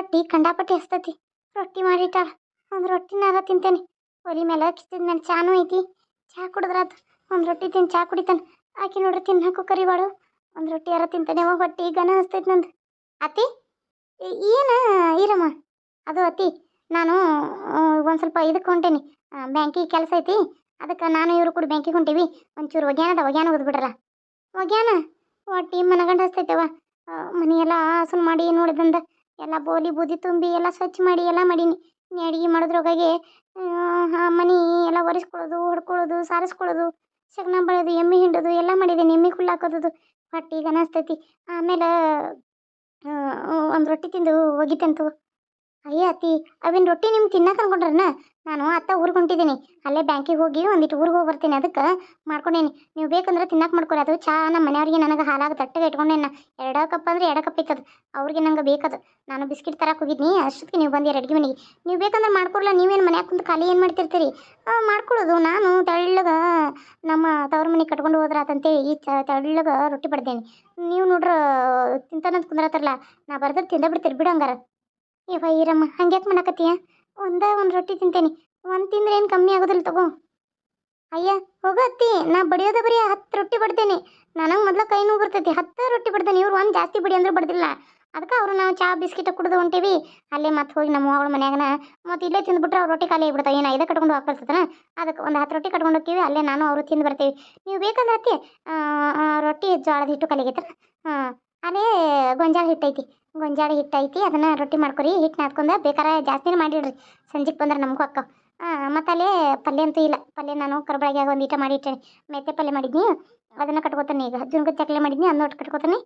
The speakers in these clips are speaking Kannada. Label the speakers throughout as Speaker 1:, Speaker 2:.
Speaker 1: ಹೊಟ್ಟಿ ಕಂಡಾಪಟ್ಟಿ ಹಸ್ತತಿ ರೊಟ್ಟಿ ಮಾಡಿಟ್ಟಾಳ. ಒಂದು ರೊಟ್ಟಿನಾರ ತಿಂತೇನೆ. ಒಲಿ ಮೇಲೆ ಕಿಸಿದ ಮೇಲೆ ಚಾನು ಐತಿ. ಚಹಾ ಕುಡಿದ್ರಾತು ಒಂದು ರೊಟ್ಟಿ ತಿಂದು ಚಹಾ ಕುಡಿತಾನೆ. ಆಕಿ ನೋಡ್ರಿ ತಿನ್ನಕು ಕರಿವಾಳು ಒಂದು ರೊಟ್ಟಿ ಯಾರ ತಿಂತಾನೆ ಅವ, ಹೊಟ್ಟಿ ಗನ ಹಸ್ತೈತಿ ನಂದು. ಅತಿ ಏನು ಈರಮ್ಮ ಅದು ಅತಿ ನಾನು ಒಂದು ಸ್ವಲ್ಪ ಇದಕ್ಕೆ ಹೊಂಟೇನಿ. ಬ್ಯಾಂಕಿಗೆ ಕೆಲಸ ಐತಿ. ಅದಕ್ಕೆ ನಾನು ಇವರು ಕೂಡ ಬ್ಯಾಂಕಿಗೆ ಹೊಂಟೀವಿ. ಒಂಚೂರು ಒಗ್ಯಾನದ ಒಗ್ಯಾನ ಓದ್ಬಿಡ್ರಲ್ಲ ಒಗ್ಯಾನ? ಹೊಟ್ಟಿ ಮನಗಂಡ ಹಸ್ತೈತವ ಮನೆ ಎಲ್ಲ ಹಸನ್ ಮಾಡಿ ನೋಡಿದಂದ ಎಲ್ಲ ಬೋಲಿ ಬೂದಿ ತುಂಬಿ ಎಲ್ಲ ಸ್ವಚ್ಛ ಮಾಡಿ ಎಲ್ಲ ಮಾಡೀನಿ. ನೀ ಅಡುಗೆ ಮಾಡೋದ್ರೊಳಗೆ ಮನೆ ಎಲ್ಲ ಒರೆಸ್ಕೊಳ್ಳೋದು, ಹೊಡ್ಕೊಳ್ಳೋದು, ಸಾರಿಸ್ಕೊಳ್ಳೋದು ಸಗಣ ಬಳಿಯೋದು, ಎಮ್ಮೆ ಹಿಂಡೋದು, ಎಲ್ಲ ಮಾಡಿದ್ದೀನಿ ಎಮ್ಮೆ ಹುಲ್ಲು ಹಾಕೋದು ಹೊಟ್ಟಿ ಈಗ ಅನಿಸ್ತೈತಿ ಆಮೇಲೆ ಒಂದು ರೊಟ್ಟಿ ತಿಂದು ಹೋಗಿತ್ತಂತು ಅಯ್ಯ ಅತ್ತಿ, ಅವಿನ ರೊಟ್ಟಿ ನಿಮ್ಗೆ ತಿನ್ನಕ್ಕೆ ಅನ್ಕೊಂಡ್ರನ ನಾನು ಅತ್ತ ಊರಿಗೆ ಹೊಂಟಿದ್ದೀನಿ ಅಲ್ಲೇ ಬ್ಯಾಂಕಿಗೆ ಹೋಗಿ ಒಂದಿಟ್ಟು ಊರಿಗೆ ಹೋಗಿ ಬರ್ತೀನಿ. ಅದಕ್ಕೆ ಮಾಡ್ಕೊಂಡೇನಿ. ನೀವು ಬೇಕಂದ್ರೆ ತಿನ್ನಕ್ಕೆ ಮಾಡ್ಕೊರಿ ಅದು ಚಹಾ ನಮ್ಮ ಮನೆಯವ್ರಿಗೆ ನನಗೆ ಹಾಲಾಗ ತಟ್ಟಗೆ ಇಟ್ಕೊಂಡೇನ ಎರಡು ಕಪ್ ಅಂದ್ರೆ ಎರಡು ಕಪ್ ಇಕ್ಕದು ಅವ್ರಿಗೆ ನಂಗೆ ಬೇಕದು. ನಾನು ಬಿಸ್ಕಿಟ್ ತರಕ್ಕೆ ಹೋಗಿದ್ನಿ. ಅಷ್ಟೊತ್ತಿಗೆ ನೀವು ಬಂದಿರ ಅಡುಗೆ ಮನೆಗೆ ನೀವು ಬೇಕಂದ್ರೆ ಮಾಡ್ಕೊಡ್ಲ. ನೀವೇನು ಮನ್ಯಾಗ ಕುಂತು ಖಾಲಿ ಏನು ಮಾಡ್ತಿರ್ತೀರಿ? ಮಾಡ್ಕೊಳ್ಳೋದು ನಾನು ತೆಳ್ಳಗ ನಮ್ಮ ತವ್ರ ಮನೆಗೆ ಕಟ್ಕೊಂಡು ಹೋದ್ರಾತಂತೇಳಿ ಈ ತೆಳ್ಳಗ ರೊಟ್ಟಿ ಬಡ್ದೇನಿ. ನೀವು ನೋಡ್ರ, ತಿಂತಾನಂತ ಕುಂದ್ರತ್ತಾರಲ್ಲ ನಾ ಬರ್ದ್ರೆ ತಿಂದ ಬಿಡ್ತೀರಿ. ಬಿಡು ಹಂಗಾರ. ಇವ ಈರಮ್ಮ ಹಂಗ್ಯಾಕೆ ಮಾಡಕತ್ತೀಯ ಒಂದೇ ಒಂದು ರೊಟ್ಟಿ ತಿಂತೇನಿ. ಒಂದು ತಿಂದ್ರೆ ಏನು ಕಮ್ಮಿ ಆಗೋದಿಲ್ಲ ತಗೋ. ಅಯ್ಯ, ಹೋಗು ಅತ್ತಿ. ನಾ ಬಡಿಯೋದ ಬರೀ ಹತ್ತು ರೊಟ್ಟಿ ಬಡ್ತೇನೆ. ನನಗೆ ಮೊದಲ ಕೈ ನೋವು ಬರ್ತೈತಿ. ಹತ್ತು ರೊಟ್ಟಿ ಬಡ್ತೇನೆ. ಇವ್ರು ಒಂದು ಜಾಸ್ತಿ ಬಡಿ ಅಂದ್ರೆ ಬಡ್ದಿಲ್ಲ. ಅದಕ್ಕೆ ಅವರು ನಾವು ಚಾ, ಬಿಸ್ಕಿಟ ಕುಡಿದು ಹೊಂಟೇವಿ. ಅಲ್ಲೇ ಮತ್ತೆ ಹೋಗಿ ನಮ್ಮ ಅವಳ ಮನ್ಯಾಗನ ಮತ್ತು ಇಲ್ಲೇ ತಿಂದ್ಬಿಟ್ರೆ ಅವ್ರು ರೊಟ್ಟಿ ಖಾಲಿ ಆಗ್ಬಿಡ್ತಾವೆ ಏನು ಐದೇ ಕಟ್ಕೊಂಡು ಹಾಕಲ್ತದನ ಅದಕ್ಕೆ ಒಂದು ಹತ್ತು ರೊಟ್ಟಿ ಕಟ್ಕೊಂಡು ಹೋಗ್ತೀವಿ. ಅಲ್ಲೇ ನಾನು ಅವರು ತಿಂದು ಬರ್ತೀವಿ. ನೀವು ಬೇಕಂದ್ರೆ ಅತ್ತಿ ರೊಟ್ಟಿ ಜೋಳದ ಹಿಟ್ಟು ಕಲಿಗೈತ್ರ ಹಾಂ. ಅದೇ ಗೊಂಜಾಳ ಹಿಟ್ಟೈತಿ. ಗೊಂಜಾಳ ಹಿಟ್ಟೈತಿ, ಅದನ್ನು ರೊಟ್ಟಿ ಮಾಡ್ಕೊರಿ ಹಿಟ್ಟು ನಾದ್ಕೊಂಡು ಬೇಕಾರೆ ಜಾಸ್ತಿನೇ ಮಾಡಿಡ್ರಿ. ಸಂಜೆಗೆ ಬಂದ್ರೆ ನಮಗೂ ಅಕ್ಕ ಮತ್ತು ಅಲ್ಲೇ ಪಲ್ಯ ಅಂತೂ ಇಲ್ಲ. ಪಲ್ಯ ನಾನು ಕರ್ಬಳಗ್ಯಾಗ ಒಂದು ಈಟ ಮಾಡಿಟ್ಟೇನೆ ಮೆತ್ತೆ ಪಲ್ಯ ಮಾಡಿದ್ನಿ. ಅದನ್ನು ಕಟ್ಕೊತಾನೆ ಈಗ. ಜುನ್ಗದ ಚಕ್ಲೆ ಮಾಡಿದ್ನಿ ಅದನ್ನ ಕಟ್ಕೋತಾನೆ.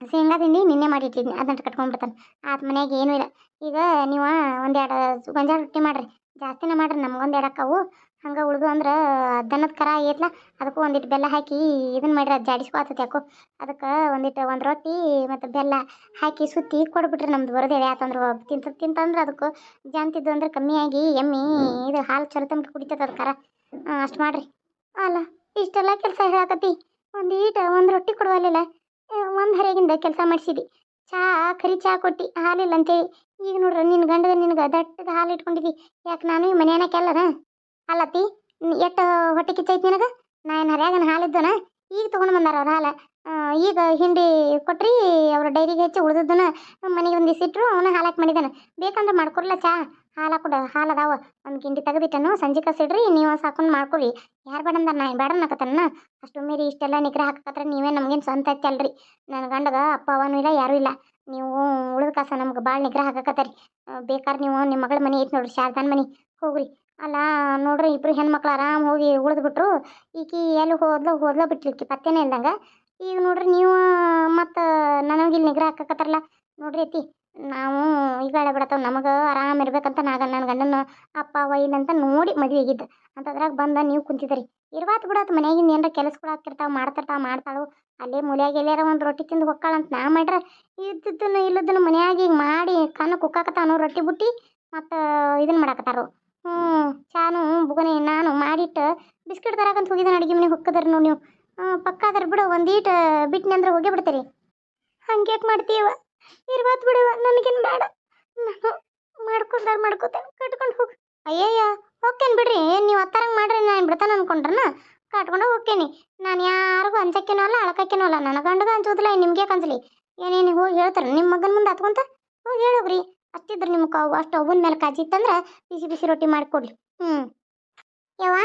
Speaker 1: ಶೇಂಗಾ ತಿಂಡಿ ನಿನ್ನೆ ಮಾಡಿಟ್ಟಿದ್ನಿ ಅದನ್ನ ಕಟ್ಕೊಂಡ್ಬಿಡ್ತಾನೆ ಆತ ಮನೆಯಾಗ ಏನೂ ಇಲ್ಲ. ಈಗ ನೀವು ಒಂದೆರಡು ಗೊಂಜಾಳ ರೊಟ್ಟಿ ಮಾಡಿರಿ. ಜಾಸ್ತಿನೇ ಮಾಡ್ರಿ, ನಮ್ಗೊಂದು ಎರಡು ಅಕ್ಕವು ಹಂಗೆ ಉಳ್ದು ಅಂದ್ರೆ ದನದ ಕರ ಐತ್ಲ, ಅದಕ್ಕೂ ಒಂದಿಟ್ಟು ಬೆಲ್ಲ ಹಾಕಿ ಇದನ್ನ ಮಾಡಿರಿ, ಅದು ಜಾಡಿಸ್ಕೊತೈತೆ ಯಾಕೋ. ಅದಕ್ಕೆ ಒಂದಿಟ್ಟು ಒಂದು ರೊಟ್ಟಿ ಮತ್ತು ಬೆಲ್ಲ ಹಾಕಿ ಸುತ್ತಿ ಕೊಡ್ಬಿಟ್ರಿ ನಮ್ದು ಬರೋದು ಎಳೆ ಆತಂದ್ರೆ ತಿಂತ ತಿಂತಂದ್ರೆ ಅದಕ್ಕೂ ಜಾಂತಿದ್ದು ಅಂದ್ರೆ ಕಮ್ಮಿಯಾಗಿ ಎಮ್ಮಿ ಇದು ಹಾಲು ಚಲೋ ತಂಬಿಟ್ಟು ಕುಡಿತೈತೆ ಅದು ಕರ. ಅಷ್ಟು ಮಾಡ್ರಿ. ಅಲ್ಲ, ಇಷ್ಟೆಲ್ಲ ಕೆಲಸ ಹೇಳಕತ್ತಿ. ಒಂದು ಈಟ ಒಂದು ರೊಟ್ಟಿ ಕೊಡುವಲ್ಲಿಲ್ಲ ಒಂದು ಹರಿಯಾಗಿಂದ ಕೆಲಸ ಮಾಡಿಸಿದಿ. ಚಾ, ಕರಿ ಚಹಾ ಕೊಟ್ಟು, ಹಾಲಿಲ್ಲ ಅಂತೇಳಿ ಈಗ ನೋಡ್ರಿ ನಿನ್ನ ಗಂಡದ ನಿನಗೆ ದಟ್ಟದ ಹಾಲು ಇಟ್ಕೊಂಡಿದ್ದಿ ಯಾಕೆ ನಾನು ಮನೆಯನ್ನ ಕೆಲ್ಲರ ಅಲ್ಲತ್ತಿ ಎಷ್ಟು ಹೊಟ್ಟೆ ಕಿಚ್ಚೈತಿ ನಿನಗೆ? ನಾ ಏನು ಹರ್ಯಾಗನ ಹಾಲಿದ್ದನ ಈಗ ತೊಗೊಂಡು ಬಂದಾರ ಅವ್ರ ಹಾಲು. ಈಗ ಹಿಂಡಿ ಕೊಟ್ರಿ, ಅವ್ರ ಡೈರಿಗೆ ಹೆಚ್ಚಿ ಉಳಿದದ್ದನ್ನ ಮನೆಗೆ ಒಂದು ಇಟ್ರು, ಅವನ ಹಾಲಾಕ್ ಮಾಡಿದಾನೆ. ಬೇಕಂದ್ರೆ ಮಾಡ್ಕೊಡ್ಲ ಚಾ. ಹಾಲು ಕೊಡ ಹಾಲು ಅದಾವ. ಒಂದು ಗಿಂಡಿ ತೆಗೆದಿಟ್ಟನು, ಸಂಜೆ ಕಸಿಡ್ರಿ ನೀವು ಸಾಕೊಂಡು ಮಾಡ್ಕೊರಿ ಯಾರು ಬೇಡ ಅಂದ್ರೆ ನಾ ಬೇಡ ಅನ್ನಕತ್ತನ್ನ? ಅಷ್ಟು ಮೀರಿ ಇಷ್ಟೆಲ್ಲ ನಿಗ್ರಹ ಹಾಕತ್ರ ನೀವೇ ನಮಗೇನು ಸ್ವಂತ ಅಲ್ರಿ. ನನ್ನ ಗಂಡಗ ಅಪ್ಪ ಅವನು ಇಲ್ಲ, ಯಾರೂ ಇಲ್ಲ. ನೀವು ಉಳಿದ ಕಾಸ ನಮ್ಗೆ ಭಾಳ ನಿಗ್ರಹ ಹಾಕಕತ್ತಾರಿ ಬೇಕಾದ್ರೆ ನೀವು ನಿಮ್ಮ ಮಗಳ ಮನೆ ಐತಿ ನೋಡ್ರಿ, ಶಾರದಾನ್ ಮನೆ. ಹೋಗ್ರಿ. ಅಲ್ಲ ನೋಡ್ರಿ ಇಬ್ರು ಹೆಣ್ಮಕ್ಳು ಆರಾಮ್ ಹೋಗಿ ಉಳಿದ್ಬಿಟ್ರು. ಈಕಿ ಎಲ್ಲಿ ಹೋದ್ಲ ಹೋದ್ಲ ಬಿಟ್ಲಿಕ್ಕಿ ಪತ್ತೆನೇ ಇಲ್ದಂಗ. ಈಗ ನೋಡ್ರಿ ನೀವು ಮತ್ತು ನನಗೆ ಇಲ್ಲಿ ನಿಗ್ರಹ ಹಾಕಕತ್ತಾರಲ್ಲ ನೋಡ್ರಿ ಐತಿ ನಾವು ಈಗ ಬಿಡತ್ತವ, ನಮಗೆ ಆರಾಮ ಇರ್ಬೇಕಂತ ನಾಗ ನನ್ನ ಗಂಡನ ಅಪ್ಪ ಇಲ್ಲ ಅಂತ ನೋಡಿ ಮದುವೆ ಆಗಿದ್ದು. ಅಂತದ್ರಾಗ ಬಂದ ನೀವು ಕುಂತಿದ್ರಿ. ಇರ್ವಾತ್ ಬಿಡತ್ ಮನ್ಯಾಗಿಂದ ಏನಾರ ಕೆಲಸಗಳು ಹಾಕಿರ್ತಾವೆ ಮಾಡ್ತಿರ್ತಾವೆ, ಮಾಡ್ತಾಳು ಅಲ್ಲೇ ಮೂಲ್ಯಾಗ ಎಲ್ಲಾರ ಒಂದು ರೊಟ್ಟಿ ತಿಂದು ಹೊಕ್ಕಾಳಂತ ನಾ ಮಾಡ್ರ ಇದ್ದದ್ದನ್ನು ಇಲ್ಲದನ್ನು ಮನ್ಯಾಗ ಈಗ ಮಾಡಿ ಕಣ್ಣು ಕುಕ್ಕಾಕತ್ತಾನು ರೊಟ್ಟಿ ಬುಟ್ಟಿ, ಮತ್ತು ಇದನ್ನ ಮಾಡಾಕತ್ತಾರು. ಹ್ಞೂ ಚಾನು, ಬುಗನೆ, ನಾನು ಮಾಡಿಟ್ಟು ಬಿಸ್ಕಿಟ್ ತರಕಂತ ಹೋಗಿದ್ದಾನೆ ಅಡುಗೆ ಮನೆಗೆ ಹೊಕ್ಕದ್ರಿ ನೋಡಿ ನೀವು. ಪಕ್ಕ ಅದ್ರ ಬಿಡು ಒಂದೀಟ ಬಿಟ್ಟಿನಿ ಅಂದ್ರೆ ಹೋಗೇ ಬಿಡ್ತೀರಿ. ಹಂಗ್ಯಾಕೆ ಮಾಡ್ತೀವ ಇರ್ಬಾತ್ ಬಿಡುವ ನನಗೇನು ಬೇಡ ನಾನು ಮಾಡ್ಕೊಂಡಾರ ಮಾಡ್ಕೋತೇನೆ, ಕಟ್ಕೊಂಡು ಹೋಗಿ. ಅಯ್ಯಯ್ಯ, ಹೋಗ್ತೇನೆ ಬಿಡ್ರಿ, ನೀವು ಹತ್ತಾರಂಗೆ ಮಾಡ್ರಿ, ನಾನು ಬಿಡ್ತಾನೆ ಅನ್ಕೊಂಡ್ರನ? ಕಟ್ಕೊಂಡು ಹೋಗ್ತೀನಿ. ನಾನು ಯಾರಿಗೂ ಅಂಜಕ್ಕೇನೋ ಅಲ್ಲ, ಅಳಕಕ್ಕೇನೋ ಅಲ್ಲ. ನನ್ನ ಗಂಡಗ ಅನ್ಸೋದಿಲ್ಲ ನಿಮಗೆ ಕಂಜಲಿ. ಏನೇನು ಹೋಗಿ ಹೇಳ್ತಾರೆ? ನಿಮ್ಮ ಮಗನ ಮುಂದೆ ಹತ್ಕೊಂತ ಹೋಗಿ ಹೇಳೋಗ್ರಿ. ಅಷ್ಟಿದ್ರೆ ನಿಮ್ಮ ಕಾವು ಅಷ್ಟು ಅವನ ಮೇಲೆ ಕಾಜಿ ಇತ್ತಂದ್ರೆ ಬಿಸಿ ಬಿಸಿ ರೊಟ್ಟಿ ಮಾಡಿಕೊಡ್ಲಿ ಹ್ಞೂ ಯವ್ವ?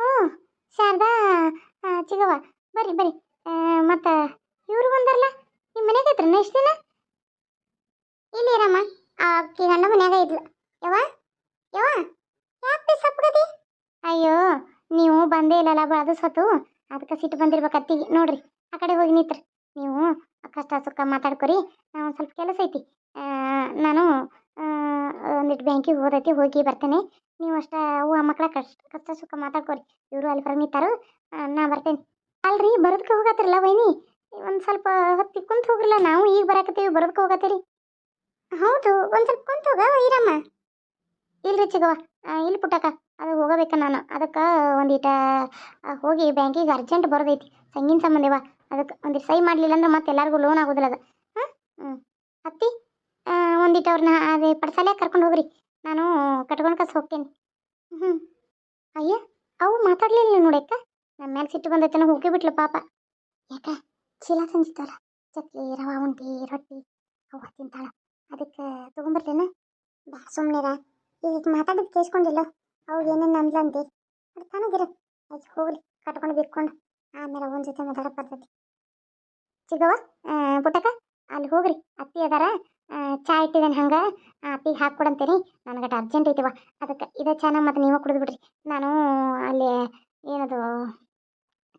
Speaker 1: ಹ್ಞೂ. ಶಾರದಾ ಚಿಗವ ಬರ್ರಿ ಬರ್ರಿ. ಮತ್ತು ಇವರು ಬಂದಾರಲ್ಲ ನಿಮ್ಮ ಮನೆಗೆ ಐತ್ರನ ಎಷ್ಟು ದಿನ? ಇಲ್ಲಿ ಇರಮ್ಮ. ಆಕಿ ಗಂಡ ಮನ್ಯಾಗ ಇದ್ಲ. ಯವ್ವ? ಯವ್ವ? ಯಾಕೆ ಸಪ್ಪಗದಿ ಅಯ್ಯೋ ನೀವು ಬಂದೇ ಇಲ್ಲಲ್ಲ ಅದು ಸತ್ತು. ಅದಕ್ಕೆ ಸಿಟ್ಟು ಬಂದಿರ್ಬೇಕು ಅತ್ತಿಗೆ ನೋಡ್ರಿ ಆ ಕಡೆ ಹೋಗಿ ನಿಂತ್ರಿ. ನೀವು ಕಷ್ಟ ಸುಖ ಮಾತಾಡ್ಕೊರಿ. ನಾ ಒಂದು ಸ್ವಲ್ಪ ಕೆಲಸ ಐತಿ. ನಾನು ಒಂದಿಟ್ಟು ಬ್ಯಾಂಕಿಗೆ ಹೋದೈತಿ ಹೋಗಿ ಬರ್ತೇನೆ. ನೀವು ಅಷ್ಟ ಅವ್ವ ಮಕ್ಕಳ ಕಷ್ಟ ಕಷ್ಟ ಸುಖ ಮಾತಾಡ್ಕೊರಿ. ಇವರು ಅಲ್ಲಿ ಹೊರಗೆ ನಿಂತಾರು. ನಾ ಬರ್ತೇನೆ. ಅಲ್ರಿ ಬರೋದಕ್ಕೆ ಹೋಗತ್ತಿರಲ್ಲ ವೈನಿ? ಒಂದು ಸ್ವಲ್ಪ ಹೊತ್ತಿಗೆ ಕುಂತು ಹೋಗ್ರಲ್ಲ ನಾವು ಈಗ ಬರಾಕತ್ತೀವಿ ಬರೋದಕ್ಕೆ ಹೋಗತ್ತೀರಿ? ಹೌದು ಒಂದು ಸ್ವಲ್ಪ ಕುಂತು ಹೋಗ ಇರಮ್ಮ ಇಲ್ರಿ ಚಿಗವ ಆ, ಇಲ್ಲಿ ಪುಟ್ಟಕ್ಕ. ಅದು ಹೋಗಬೇಕು ನಾನು. ಅದಕ್ಕೆ ಒಂದೀಟ ಹೋಗಿ ಬ್ಯಾಂಕಿಗೆ ಅರ್ಜೆಂಟ್ ಬರೋದೈತಿ. ಸಂಗಿನ ಸಂಬಂಧವ ಅದಕ್ಕೆ ಒಂದಿಟ್ಟು ಸೈ ಮಾಡಲಿಲ್ಲ ಅಂದ್ರೆ ಮತ್ತೆ ಎಲ್ಲರಿಗೂ ಲೋನ್ ಆಗೋದಿಲ್ಲ ಅದು. ಹಾಂ? ಹ್ಞೂ ಹತ್ತಿ ಒಂದಿಟ್ಟು ಅವ್ರನ್ನ ಅದೇ ಪಡ್ಸಾಲೆ ಕರ್ಕೊಂಡು ಹೋಗ್ರಿ. ನಾನು ಕಟ್ಕೊಂಡು ಕಸ್ ಹೋಗ್ತೇನೆ. ಹ್ಞೂ ಅಯ್ಯ, ಅವು ಮಾತಾಡಲಿಲ್ಲ ನೋಡಕ್ಕ ನಮ್ಮ ಮ್ಯಾಲೆ ಸಿಟ್ಟು ಬಂದೈತನ ಹೋಗಿಬಿಟ್ಲು ಪಾಪ. ಯಾಕ? ಚೀಲ ತಂದಿತ್ತಲ್ಲ. ಚಕ್ಲಿ, ರವಾ, ಉಂಡಿ, ರೊಟ್ಟಿ ಅವ ತಿಂತಾಳ. ಅದಕ್ಕೆ ತೊಗೊಂಬರ್ತೇನೆ? ಬಾ ಸುಮ್ಮನಿರ ಈಗ ಮಾತಾಡೋದು ಕೇಳಿಸ್ಕೊಂಡಿಲ್ಲ. ಅವಾಗ ಏನೇನು ಅಂದ್ಲಂತೆ ಅದು ತಾನಾಗಿರ. ಆಯ್ತು ಹೋಗ್ಲಿ, ಕಟ್ಕೊಂಡು ಬಿಟ್ಕೊಂಡು ಆಮೇಲೆ ಅವನ ಜೊತೆ ಮಾತಾಡಕ್ಕೆ ಬರ್ತೈತಿ. ಸಿಗವ ಪುಟಕ ಅಲ್ಲಿ ಹೋಗ್ರಿ. ಅತ್ತಿ ಅದಾರ ಚಾ ಇಟ್ಟಿದ್ದೇನೆ ಹಂಗೆ. ಅತ್ತಿಗೆ ನನಗೆ ನನಗಟ ಅರ್ಜೆಂಟ್ ಐತಿವ ಅದಕ್ಕೆ ಇದೇ ಚಾನ ಮತ್ತು ನೀವೇ ಕುಡಿದು ಬಿಡ್ರಿ. ನಾನು ಅಲ್ಲಿ ಏನದು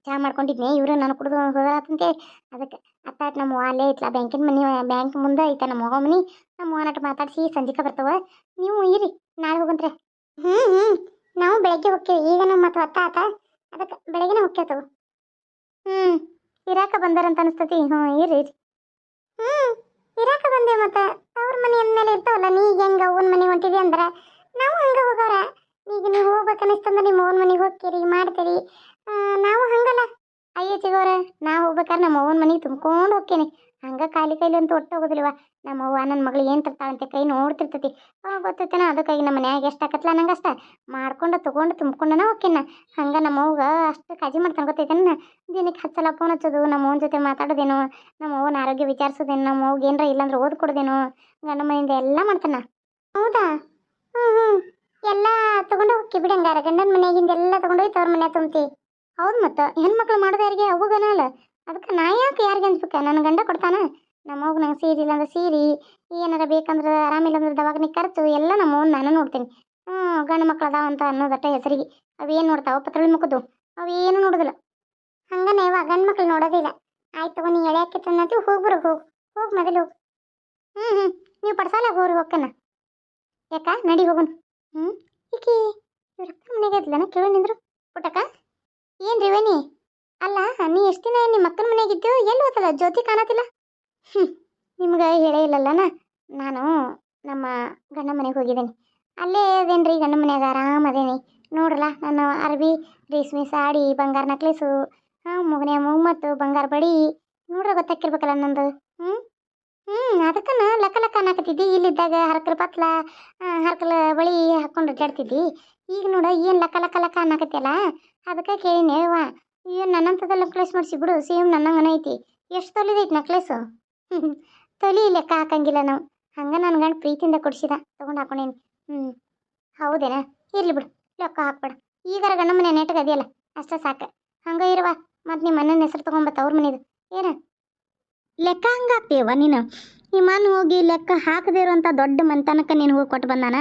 Speaker 1: ಚಹಾ ಮಾಡ್ಕೊಂಡಿದ್ನಿ. ಇವರು ನಾನು ಕುಡಿದು ಹೋಗತ್ತಂತೆ ಅದಕ್ಕೆ ಅತ್ತಾಟ ನಮ್ಮ ಅಲ್ಲೇ ಐತ್ಲ. ಬ್ಯಾಂಕಿನ ಮನೆ, ಬ್ಯಾಂಕ್ ಮುಂದೆ ಐತ ನಮ್ಮ ಮಗ ಮನೆ. ನಮ್ಮ ಅವ್ವನಟ ಮಾತಾಡಿಸಿ ಸಂಜಿಕ ಬರ್ತಾವ. ನೀವು ಇರಿ, ನಾಳೆ ಹೋಗಂತ್ರೆ. ಹ್ಞೂ ಹ್ಞೂ ನಾವು ಬೆಳಗ್ಗೆ ಹೋಗ್ತೇವೆ. ಈಗ ನಮ್ಮ ಮತ್ತು ಅತ್ತ ಆತ. ಅದಕ್ಕೆ ಬೆಳಗ್ಗೆನೇ ಹೋಗ್ತೇವೆ ಹ್ಞೂ ಇರಾಕ ಬಂದಾರಂತ ಅನಿಸ್ತತಿ. ಹ್ಞೂ ಇರಿ ಇರಿ ಹ್ಞೂ ಇರಾಕ ಬಂದೆ ಮತ್ತೆ. ಅವ್ರ ಮನೆ ಅಂದಮೇಲೆ ಇರ್ತಾವಲ್ಲ ಈಗ ಹೆಂಗೆ ಅವನ ಮನೆ ಹೊಂಟಿದಿ ಅಂದ್ರೆ? ನಾವು ಹಂಗೆ ಹೋಗೋರ ಈಗ ನೀವು ಹೋಗ್ಬೇಕು ಅನಿಸ್ತಂದ್ರೆ ನಿಮ್ಮ ಅವನ ಮನೆಗೆ ಹೋಗ್ತೀರಿ, ಮಾಡ್ತೀರಿ. ನಾವು ಹಂಗಲ್ಲ. ಅಯ್ಯ ಚಿಗೋರ ನಾ ಹೋಗ್ಬೇಕಾದ್ರೆ ನಮ್ಮ ಅವ್ವನ ಮನೆಗೆ ತುಂಬ್ಕೊಂಡು ಹೋಗ್ತೇನೆ. ಹಂಗೆ ಖಾಲಿ ಕೈಲಿ ಅಂತೂ ಒಟ್ಟು ನಮ್ಮ ಅವ್ವ ನನ್ನ ಮಗಳು ಏನು ತರ್ತಾಳಂತೆ ಕೈ ನೋಡ್ತಿರ್ತೈತಿ. ಗೊತ್ತೈತೇನ ಅದಕ್ಕಾಗಿ ನಮ್ಮ ಮನ್ಯಾಗ ಎಷ್ಟು ಆಕತ್ಲ ನಂಗೆ ಅಷ್ಟ. ಮಾಡ್ಕೊಂಡು ತೊಗೊಂಡು ತುಂಬ್ಕೊಂಡನ ಓಕೆನ ಹಂಗೆ ನಮ್ಮ ಅವ್ಗ ಅಷ್ಟು ಕಾಳಜಿ ಮಾಡ್ತಾನೆ ಗೊತ್ತೈತೇನ ದಿನಕ್ಕೆ ಹತ್ತು ಸಲ ಫೋನ್ ಹಚ್ಚೋದು, ನಮ್ಮ ಜೊತೆ ಮಾತಾಡೋದೇನು? ನಮ್ಮ ಅವ್ವನ ಆರೋಗ್ಯ ವಿಚಾರಿಸೋದೇನು? ನಮ್ಮ ಅವ್ಗೆ ಏನರ ಇಲ್ಲಾಂದ್ರೆ ಓದ್ಕೊಡೋದೇನು? ಗಂಡ ಮನೆಯಿಂದ ಎಲ್ಲ ಮಾಡ್ತಾನ. ಹೌದಾ? ಹ್ಞೂ ಹ್ಞೂ ಎಲ್ಲ ತಗೊಂಡು ಹೋಗಿ ಬಿಡಂಗಾರ. ಗಂಡನ ಮನೆಯಾಗಿಂದ ಎಲ್ಲ ತಗೊಂಡೋಗಿ ತವ್ರ ಮನೆ ತುಂಬ್ತಿ. ಹೌದು ಮತ್ತು. ಹೆಣ್ಮಕ್ಳು ಮಾಡೋದು ಯಾರಿಗೆ? ಅಲ್ಲ? ಅದಕ್ಕೆ ನಾ ಯಾಕೆ ಯಾರಿಗೆ ಅನ್ಸ್ಬೇಕು? ನನ್ನ ಗಂಡ ಕೊಡ್ತಾನ. ನಮ್ಮ ಅವ್ಗ ನಂಗೆ ಸೀರೆ ಇಲ್ಲ ಅಂದ್ರೆ ಸೀರೆ, ಏನಾರ ಬೇಕಂದ್ರೆ ಆರಾಮಿಲ್ಲ ಅಂದ್ರೆ ದವಾಖಾನೆ ಖರ್ಚು, ಎಲ್ಲ ನಮ್ಮ ಅವ್ನ ನಾನು ನೋಡ್ತೀನಿ. ಹ್ಞೂ, ಗಂಡು ಮಕ್ಳು ಅದಾವ ಅಂತ ಅನ್ನೋದಟ್ಟ ಹೆಸರಿಗೆ. ಅವೇನು ನೋಡ್ತಾವ? ಪತ್ರಳಿ ಮುಖದ್ದು ಅವೇನು ನೋಡೋದಿಲ್ಲ. ಹಂಗನೇ ಇವ ಗಂಡು ಮಕ್ಳು ನೋಡೋದಿಲ್ಲ ಆಯ್ತು ತಗೋ, ನೀ ಎಳೆಯಕ್ಕೆ ಹಾಕಿ ತಂದಂತಿ ಹೋಗಿ ಬರೋ, ಹೋಗು. ಹೋಗಿ ಮೊದಲು ಹೋಗು. ಹ್ಞೂ ಹ್ಞೂ. ನೀವು ಪಡ್ಸಾಲ ಹೋಗ್ರಿ ಹೋಗ್ಕನ. ಯಾಕ? ನಡಿ ಹೋಗೋಣ. ಹ್ಞೂ. ಈಕಿ, ಇವ್ರ ಮನೆಗೆ ಇದ್ಲನ ಕೇಳಿ ನಿಂದ್ರು. ಪುಟ್ಟಕ್ಕ? ಏನು ರಿವೇನಿ ಅಲ್ಲ, ನೀ ಎಷ್ಟು ದಿನ ನಿಮ್ಮ ಅಕ್ಕನ ಮನೆಗಿದ್ದು? ಎಲ್ಲಿ ಹೋತಲ್ಲ ಜ್ಯೋತಿ ಕಾಣತಿಲ್ಲ? ನಿಮ್ಗೆ ಹೇಳೇ ಇಲ್ಲಲ್ಲನ? ನಾನು ನಮ್ಮ ಗಂಡ ಮನೆಗೆ ಹೋಗಿದ್ದೀನಿ. ಅಲ್ಲೇ ಅದೇನ್ರಿ, ಗಂಡ ಮನೆಯಾಗ ಆರಾಮ ಅದೇನಿ. ನೋಡ್ರಲ್ಲ ನಾನು ಅರ್ಬಿ, ರೇಷ್ಮೆ ಸಾಡಿ, ಬಂಗಾರ ನಕ್ಲೇಸು, ಹಾಂ, ಮುಗನೆ ಮುಮ್ಮತ್ತು, ಬಂಗಾರ ಬಡಿ, ನೋಡ್ರೆ ಗೊತ್ತಾಕಿರ್ಬೇಕಲ್ಲ ನಂದು? ಹ್ಞೂ ಹ್ಞೂ ಅದಕ್ಕನ ಲಕ್ಕ ಲಕ್ಕ ಅನ್ನಕತ್ತಿದ್ದಿ? ಇಲ್ಲಿದ್ದಾಗ ಹರಕಲ ಪತ್ಲ ಹರಕಲ ಬಳಿ ಹಾಕ್ಕೊಂಡು ಅಡ್ಡಾಡ್ತಿದ್ದಿ ಈಗ ನೋಡ, ಏನು ಲಕ್ಕ ಲಕ್ಕ ಲಕ್ಕ ಅನ್ನಕತ್ತಿಯಲ್ಲ? ಅದಕ್ಕೆ ಕೇಳಿನಿ, ಅವ್ವ. ಏನು ನನ್ನಂಥದ್ದು ನೆಕ್ಲೆಸ್ ಮಾಡಿಸಿ ಬಿಡು ಸೇಮ್ ನನ್ನಂಗನ ಐತಿ. ಎಷ್ಟು ತೊಲಿದೈತಿ ನೆಕ್ಲೆಸ್ಸು ತೊಲಿ ಲೆಕ್ಕ ಹಾಕಂಗಿಲ್ಲ ನಾವು. ಹಂಗೆ ನನ್ನ ಗಂಡ ಪ್ರೀತಿಯಿಂದ ಕೊಡ್ಸಿದ, ತೊಗೊಂಡು ಹಾಕೊಂಡೇನಿ. ಹ್ಞೂ ಹೌದೇನಾ? ಇರಲಿ ಬಿಡು ಲೆಕ್ಕ ಹಾಕ್ಬೇಡ. ಈಗಾರ ಗಂಡ ಮನೆ ನೆಟ್ಟಗೆ ಅದೆಯಲ್ಲ, ಅಷ್ಟೇ ಸಾಕು. ಹಂಗೆ ಇರುವ ಮತ್ತು ನಿಮ್ಮ ಮನೆಯ ಹೆಸರು ತೊಗೊಂಬತ್ತ ಅವ್ರ ಮನೇದು. ಏನು? ಲೆಕ್ಕ ಹಂಗೆ ಹಾಕ್ತೀವ ನೀನು? ಅಣ್ಣ ಹೋಗಿ ಲೆಕ್ಕ ಹಾಕದೇ ಇರುವಂಥ ದೊಡ್ಡ ಮನೆತನಕ ನೀನು ಹೋಗಿ ಕೊಟ್ಟು ಬಂದಾನ?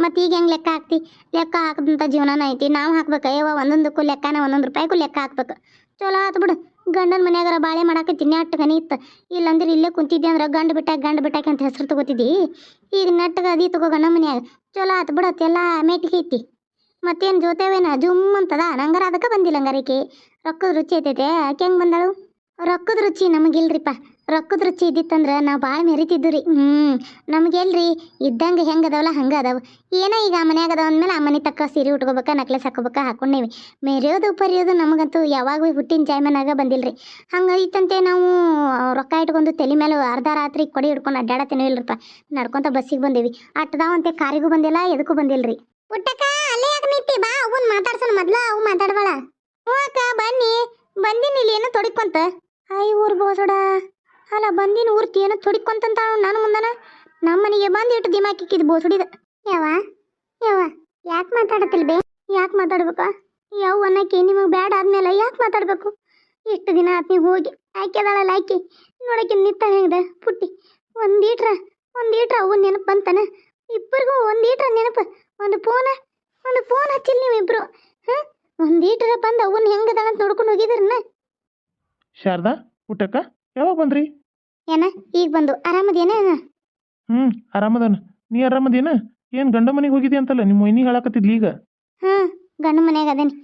Speaker 1: ಮತ್ತು ಈಗ ಹೆಂಗೆ ಲೆಕ್ಕ ಹಾಕ್ತಿ? ಲೆಕ್ಕ ಹಾಕಿದಂಥ ಜೀವನನ ಐತಿ, ನಾವು ಹಾಕ್ಬೇಕು. ಅಯ್ಯವ್ವ ಒಂದೊಂದಕ್ಕೂ ಲೆಕ್ಕನ, ಒಂದೊಂದು ರೂಪಾಯಿಗೂ ಲೆಕ್ಕ ಹಾಕ್ಬೇಕು. ಚಲೋ ಆತು ಬಿಡು. ಗಂಡನ ಮನ್ಯಾಗಾರ ಬಾಳೆ ಮಾಡಾಕ ಅಟ್ಟ ಗನಿ ಇತ್ತು. ಇಲ್ಲಂದ್ರೆ ಇಲ್ಲೇ ಕುಂತಿದ್ದೆ ಅಂದ್ರೆ ಗಂಡು ಬಿಟ್ಟಾಗ ಗಂಡು ಬಿಟ್ಟಾಕಿ ಅಂತ ಹೆಸರು ತಗೋತಿದ್ದಿ? ಈಗ ನಟ್ಟಗ ಅದಿ ತಗೋ ಗಂಡ ಮನ್ಯಾಗ. ಚಲೋ ಆತು ಬಿಡತ್ತೆ ಎಲ್ಲ ಮೇಟಿಗೆ ಐತಿ. ಮತ್ತೇನು ಜೊತೆವೇನ? ಜುಮ್ ಅಂತದ. ನಂಗರ ಅದಕ್ಕೆ ಬಂದಿಲ್ಲ ಹಂಗಾರಿಕೆ. ರೊಕ್ಕದ ರುಚಿ ಐತೈತೆ. ಆಕೆ ಹೆಂಗೆ ಬಂದಳು? ರೊಕ್ಕದ ರುಚಿ ನಮಗಿಲ್ರಿಪ್ಪ ರೊಕ್ಕದ ರುಚಿ ಇದ್ದಿತ್ತಂದ್ರೆ ನಾವು ಭಾಳ ಮೆರಿತಿದ್ದು ರೀ. ಹ್ಞೂ ನಮಗೆಲ್ರಿ ಇದ್ದಂಗೆ ಹೆಂಗೆ ಅದಾವಲ್ಲ ಹಂಗೆ ಅದಾವ. ಏನೋ ಈಗ ಆ ಮನ್ಯಾಗ ಅದಾವ ಅಂದಮೇಲೆ ಆ ಮನೆ ತಕ್ಕ ಸೀರೆ ಉಟ್ಕೋಬೇಕಾ ನೆಕ್ಲೆಸ್ ಹಾಕೋಬೇಕಾ ಹಾಕೊಂಡೇವಿ. ಮೆರೆಯೋದು ಪರಿಯೋದು ನಮಗಂತೂ ಯಾವಾಗೂ ಹುಟ್ಟಿನ ಜಾಯ್ಮನಾಗ ಬಂದಿಲ್ರಿ ಹಂಗೆ ಐತಂತೆ ನಾವು ರೊಕ್ಕ ಇಟ್ಕೊಂಡು ತಲೆ ಮೇಲೆ ಅರ್ಧ ರಾತ್ರಿ ಕೊಡಿ ಹಿಡ್ಕೊಂಡು ಅಡ್ಡಾಡತ್ತೇನೋ ಇಲ್ಲರಪ್ಪ ನಡ್ಕೊತ ಬಸ್ಸಿಗೆ ಬಂದೇವಿ. ಅಟ್ಟದಾವಂತೆ ಕಾರಿಗೂ ಬಂದಿಲ್ಲ ಎದಕ್ಕೂ ಬಂದಿಲ್ರಿ ಪುಟ್ಟಕ್ಕ ಅಲ್ಲೇ ಯಾಕೆ ನಿಂತಿ? ಬಾ ಅವನ್ ಮಾತಾಡ್ಸೋಣ ಮೊದ್ಲ ಅವು ಮಾತಾಡ್ಬಾಳ. ಹ್ಞೂ ಅಕ್ಕ ಬನ್ನಿ. ಬಂದಿನಿ ಇಲ್ಲಿ ಏನೋ ತೊಡಿಕೊಂತ? ಹಾಯ್ ಊರ್ ಬೋಸಡ. ಅಲ್ಲ, ಬಂದಿನ ಊರ್ತಿ ಏನೋ ತೊಡಿಕೊಂತಂತ ನಾನು ಮುಂದನ? ನಮ್ಮ ಮನೆಗೆ ಬಂದು ಇಟ್ಟು ದಿಮಾಕಿಕ್ಕಿದ್ ಬೋಸುಡಿದ. ಯಾವ ಯಾವ ಯಾಕೆ ಮಾತಾಡತಿಲ್ ಬೇ? ಯಾಕೆ ಮಾತಾಡ್ಬೇಕ? ಯಾವ ಅನ್ನಕ್ಕೆ ನಿಮಗೆ ಬ್ಯಾಡ ಆದ್ಮೇಲೆ ಯಾಕೆ ಮಾತಾಡ್ಬೇಕು? ಇಷ್ಟು ದಿನ ಆತ್ ನೀವು ಹೋಗಿ. ಆಯ್ಕೆದಾಳಲ್ಲ ಆಯ್ಕೆ ನೋಡಕ್ಕೆ ನಿತ್ತ ಹೆಂಗದ? ಪುಟ್ಟಿ. ಒಂದೀಟ್ರ ಒಂದೀಟ್ರ ಅವು ನೆನಪು ಬಂತಾನ? ಇಬ್ಬರಿಗೂ ಒಂದೀಟ್ರ ನೆನಪು? ಒಂದು ಫೋನ? ಒಂದು ಫೋನ್ ಹಚ್ಚಿಲ್ಲ ನೀವು ಇಬ್ರು ಹಾಂ ಒಂದೀಟ್ರ ಬಂದು ಅವನ್ನ ಹೆಂಗದಾಳ ಅಂತ ನೋಡ್ಕೊಂಡು ಹೋಗಿದ್ರನ್ನ
Speaker 2: ಶಾರದಾ, ಊಟಕ್ಕ? ಯಾವಾಗ ಬಂದ್ರಿ?
Speaker 1: ಏನ ಈಗ ಬಂದು. ಆರಾಮದೇನ?
Speaker 2: ಹ್ಮ್ ಆರಾಮದಾನ. ನೀ ಆರಾಮದೇನ? ಏನ್ ಗಂಡ ಮನೆಗೆ ಹೋಗಿದ್ದೆ ಅಂತಲ್ಲ ನಿಮ್ಮ ಮೈನಿ ಹೇಳಕತ್ತಿದ್ಲಿ ಈಗ?
Speaker 1: ಹ್ಮ್ ಗಂಡ ಮನ್ಯಾಗ ಅದೇನಿ.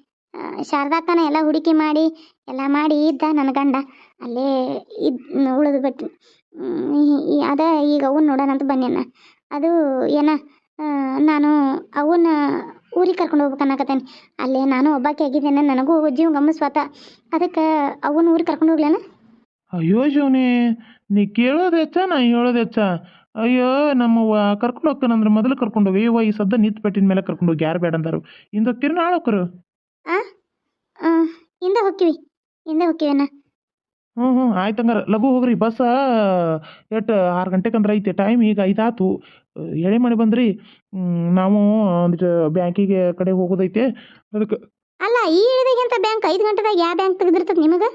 Speaker 1: ಶಾರದಾಕ್ಕನ ಎಲ್ಲ ಹುಡುಕಿ ಮಾಡಿ ಎಲ್ಲ ಮಾಡಿ ಇದ್ದ ನನ್ನ ಗಂಡ. ಅಲ್ಲೇ ಇದ್ ಉಳಿದು ಬಿಟ್ಟು ಅದ ಈಗ ಅವನ್ ನೋಡೋಣ ಅಂತ ಬನ್ನಿನ ಅದು ಏನ ನಾನು ಅವನ್ನ ಊರಿಗೆ ಕರ್ಕೊಂಡು ಹೋಗ್ಬೇಕು ಅನ್ನಕತ್ತೇನೆ. ಅಲ್ಲೇ ನಾನು ಒಬ್ಬಾಕಿ ಆಗಿದ್ದೇನೆ ನನಗೂ ಜೀವ ಗಮನಿಸ್ವಾತ. ಅದಕ್ಕೆ ಅವನ್ನ ಊರಿಗೆ ಕರ್ಕೊಂಡು ಹೋಗ್ಲೇನ?
Speaker 2: ಅಯ್ಯೋ ಶಿವನಿ ನೀ ಕೇಳೋದು ಹೆಚ್ಚ ನಾ ಹೇಳೋದು ಹೆಚ್ಚ. ಅಯ್ಯೋ ನಮ್ಮವ್ವ ಕರ್ಕೊಂಡು ಹೋಗ್ತಾನಂದ್ರೆ ಮೊದಲು ಕರ್ಕೊಂಡು ಹೋಗಿ. ಅಯ್ಯೋ ಈ ಸದ್ದ ನಿಂತು ಪೆಟ್ಟಿನ ಮೇಲೆ ಕರ್ಕೊಂಡು ಹೋಗಿ ಯಾರು ಬೇಡ ಅಂದಾರು. ಇಂದ ಹೋಗ್ತೀರಿ ನಾಳೆ ಹೋಗ್ರು
Speaker 1: ಆ? ಆ, ಹಿಂದೆ ಹೋಗ್ತೀವಿ. ಹಿಂದೆ ಹೋಗ್ತೀವಣ್ಣ
Speaker 2: ಹ್ಞೂ ಹ್ಞೂ ಆಯ್ತು ಹಂಗಾರೆ. ಲಘು ಹೋಗ್ರಿ ಬಸ್ ಎಷ್ಟು ಆರು ಗಂಟೆಗೆ ಅಂದ್ರೆ ಐತೆ ಟೈಮ್ ಈಗ ಐದಾತು ಎಳೆ ಮಾಡಿ ಬಂದ್ರಿ ಹ್ಮ್, ನಾವು ಒಂದಿಷ್ಟು ಬ್ಯಾಂಕಿಗೆ ಕಡೆ ಹೋಗೋದೈತೆ. ಅದಕ್ಕೆ
Speaker 1: ಅಲ್ಲ ಈ ಬ್ಯಾಂಕ್? ಐದು ಗಂಟೆದಾಗ ಯಾವ ಬ್ಯಾಂಕ್ ತೆಗೆದಿರ್ತದೆ ನಿಮಗೆ?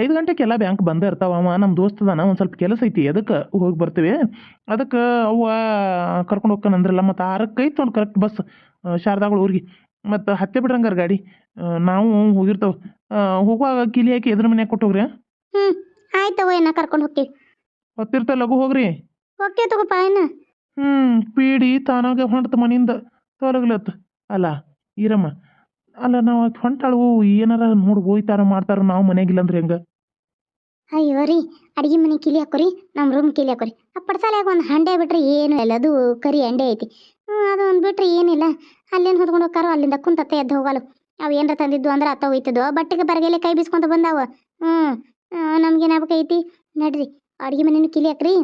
Speaker 2: ಐದು ಗಂಟೆಗೆಲ್ಲ ಬ್ಯಾಂಕ್ ಬಂದ ಇರ್ತಾವ ಅವ ನಮ್ಮ ದೋಸ್ತದಾನ ಒಂದು ಸ್ವಲ್ಪ ಕೆಲಸ ಐತಿ ಅದಕ್ಕೆ ಹೋಗಿ ಬರ್ತೀವಿ? ಅದಕ್ಕೆ ಅವ ಕರ್ಕೊಂಡು ಹೋಗ್ತಾನೆ ಅಂದ್ರಲ್ಲ ಮತ್ತು ಆರಕ್ಕೆ ಐತೆ ಒಂದು ಕರೆಕ್ಟ್ ಬಸ್ ಶಾರದಾಗಳು ಊರಿಗೆ. ಮತ್ತು ಹತ್ತೆ ಬಿಡ್ರಂಗಾರ ಗಾಡಿ ನಾವು ಹೋಗಿರ್ತಾವೆ. ಹೋಗುವಾಗ ಕಿಲಿ ಹಾಕಿ ಎದ್ರ ಮನ್ಯಾಗ ಕೊಟ್ಟು ಹೋಗ್ರಿ
Speaker 1: ಹ್ಞೂ ಆಯ್ತವ ಏನ ಕರ್ಕೊಂಡು ಹೋಗ್ತೀವಿ
Speaker 2: ಹೊತ್ತಿರ್ತ ಲಘು ಹೋಗ್ರಿ.
Speaker 1: ಓಕೆ ತಗೋಪ್ಪ ಏನ
Speaker 2: ಹ್ಞೂ ಪೀಡಿ ತಾನಾಗೆ ಹೊಂಟತ ಮನೆಯಿಂದ ತೊಲಗ್ಲತ್ತ ಅಲ್ಲ ಈರಮ್ಮ ಅಲ್ಲ, ನಾವು ಆಕೆ ಹೊಂಟಾಳು ಏನಾರ ನೋಡಿ ಹೋಯ್ತಾರ ಮಾಡ್ತಾರ ನಾವು ಮನೆಗಿಲ್ಲ ಅಂದ್ರೆ ಹೆಂಗ?
Speaker 1: ಅಯ್ಯೋ ರೀ, ಅಡಿಗೆ ಮನೆ ಕಿಲಿ ಹಾಕೋರಿ ನಮ್ಮ ರೂಮ್ ಕಿಲಿ ಹಾಕೋರಿ. ಆ ಒಂದು ಹಂಡೆ ಬಿಟ್ರೆ ಏನು ಇಲ್ಲ, ಅದು ಕರಿ ಹಂಡೆ ಐತಿ. ಅದು ಒಂದು ಬಿಟ್ರೆ ಏನಿಲ್ಲ ಅಲ್ಲೇನ್ ಹೊತ್ಕೊಂಡು ಹೋಗ್ತಾರೋ, ಅಲ್ಲಿಂದ ಕುಂತತ್ತೆ ಎದ್ದು ಹೋಗಲು. ಅವು ಏನ್ರ ತಂದಿದ್ದು ಅಂದ್ರೆ ಅತ್ತ ಹೋಯ್ತದೋ ಬಟ್ಟೆಗೆ ಬರಗೆಲೆ ಕೈ ಬೀಸ್ಕೊಂತ ಬಂದಾವ. ಹ್ಞೂ ನಮ್ಗೇನಾಗಬೇಕೈತಿ ನಡ್ರಿ, ಅಡಿಗೆ ಮನೇನು ಕಿಲಿ ಹಾಕ್ರಿ.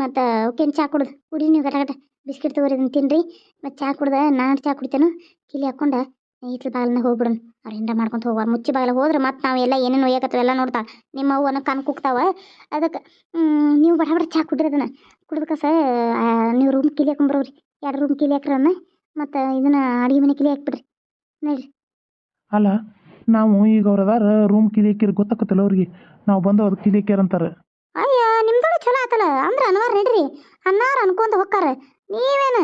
Speaker 1: ಮತ್ತು ಅವಕ್ಕೇನು ಚಾ ಕುಡ್ದು? ಕುಡಿ ನೀವು ಗಟ ಗಟ ಬಿಸ್ಕಿಟ್ ತಗೋರಿ ಅದನ್ನ ತಿನ್ರಿ. ಮತ್ತು ಚಾ ಕುಡ್ದ, ನಾನು ಚಾ ಕುಡಿತೇನು. ಕಿಲಿ ಹಾಕ್ಕೊಂಡು ಈತ್ಲ ಬಾಗಿಲನ್ನ ಹೋಗ್ಬಿಡೋಣ. ಅವ್ರು ಹಿಂದೆ ಮಾಡ್ಕೊಂತ ಹೋಗ್ವಾರ ಮುಚ್ಚಿ ಬಾಗಿಲ ಹೋದ್ರೆ ಮತ್ತೆ ನಾವೆಲ್ಲ ಏನೇನು ಒಯ್ಯಕತ್ತವ ಎಲ್ಲ ನೋಡ್ತಾಳೆ. ನಿಮ್ಮ ಅವ್ವನ ಕಣ್ ಕುಕ್ತಾವೆ ಅದಕ್ಕೆ ನೀವು ಬಡ ಬಡ ಚಾ ಕುಡ್ರಿ ಅದನ್ನು. ಕುಡಿದ್ಕ ಸರ್ ನೀವು ರೂಮ್ ಕಿಲಿ ಹಾಕೊಂಬರೋರಿ. ಎರಡು ರೂಮ್ ಕಿಲಿ ಹಾಕ್ರನ್ನ ಮತ್ತು ಇದನ್ನು ಅಡಿಗೆ ಮನೆ ಕಿಲಿ ಹಾಕ್ಬಿಡ್ರಿ. ನೋಡ್ರಿ.
Speaker 2: ಅಲ್ಲ ನಾವು ಈಗ ಅವ್ರ ಅದಾರ ರೂಮ್ ಕಿಲಿಯಕ್ಕಿರ್ ಗೊತ್ತಾಕತ್ತಲ್ಲ ಅವ್ರಿಗೆ. ನಾವು ಬಂದು ಅದು ಹಾಕ್ಯಾರ ಅಂತಾರೆ.
Speaker 1: ಅಯ್ಯ ನಿಮ್ದೊಳಗೆ ಚಲೋ ಆತಲ್ಲ. ಅಂದ್ರೆ ಅನ್ವಾರ ನಡ್ರಿ. ಅನ್ನಾರ ಅನ್ಕೊಂತ ಹೊಕ್ಕಾರ. ನೀವೇನು?